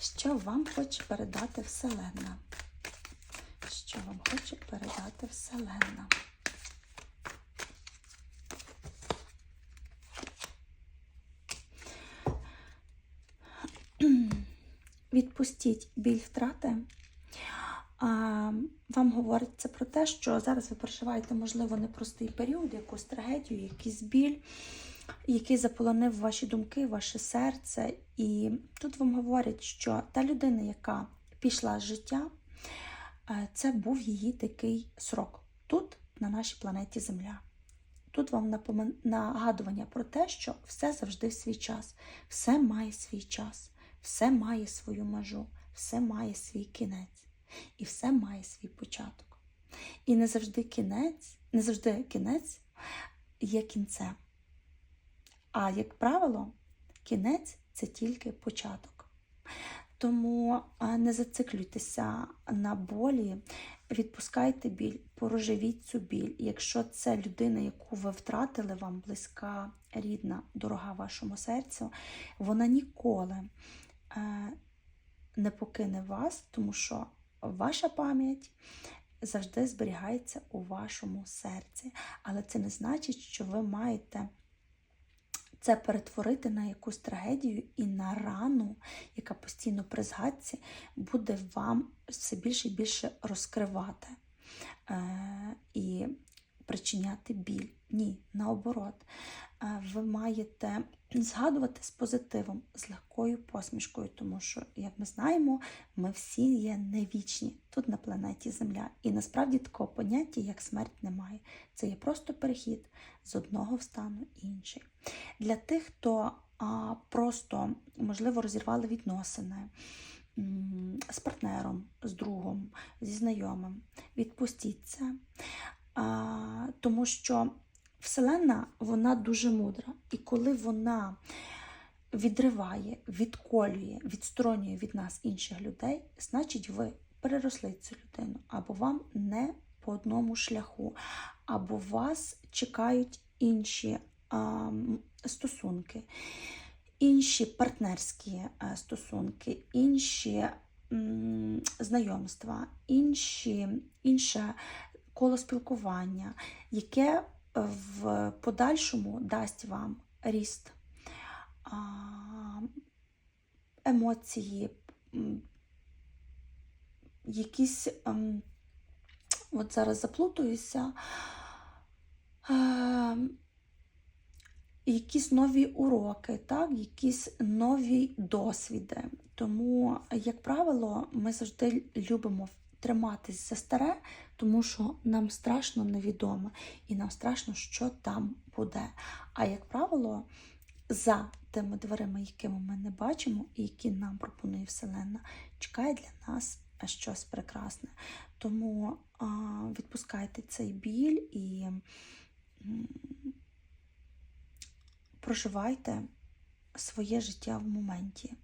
Що вам хоче передати Вселенна? Що вам хоче передати Вселенна? Відпустіть біль втрати. Вам говориться про те, що зараз ви переживаєте, можливо, непростий період, якусь трагедію, якийсь біль, який заполонив ваші думки, ваше серце. І тут вам говорять, що та людина, яка пішла з життя, е, це був її такий срок тут, на нашій планеті Земля. Тут вам нагадування про те, що все завжди в свій час, все має свій час, все має свою межу, все має свій кінець, і все має свій початок. І не завжди кінець, не завжди кінець є кінцем. А як правило, кінець це тільки початок. Тому не зациклюйтеся на болі, відпускайте біль, проживіть цю біль. Якщо це людина, яку ви втратили, вам близька, рідна, дорога вашому серцю, вона ніколи е, не покине вас, тому що ваша пам'ять завжди зберігається у вашому серці. Але це не значить, що ви маєте це перетворити на якусь трагедію і на рану, яка постійно при згадці буде вам все більше і більше розкривати. Е, і причиняти біль. Ні, наоборот. Ви маєте згадувати з позитивом, з легкою посмішкою, тому що, як ми знаємо, ми всі є невічні тут на планеті Земля. І насправді такого поняття, як смерть, немає. Це є просто перехід з одного в стану інший. Для тих, хто а, просто, можливо, розірвали відносини з партнером, з другом, зі знайомим, відпустіть це. Тому що Вселенна вона дуже мудра. І коли вона відриває, відколює, відсторонює від нас інших людей, значить, ви переросли цю людину, або вам не по одному шляху, або вас чекають інші а, стосунки, інші партнерські стосунки, інші знайомства, інші, інше коло спілкування, яке в подальшому дасть вам ріст емоції, якісь, ем, от зараз заплутуюся, е, якісь нові уроки, так? якісь нові досвіди. Тому, як правило, ми завжди любимо триматись за старе, тому що нам страшно невідоме, і нам страшно, що там буде. А як правило, за тими дверима, якими ми не бачимо, і які нам пропонує Вселенна, чекає для нас щось прекрасне. Тому а, відпускайте цей біль і проживайте своє життя в моменті.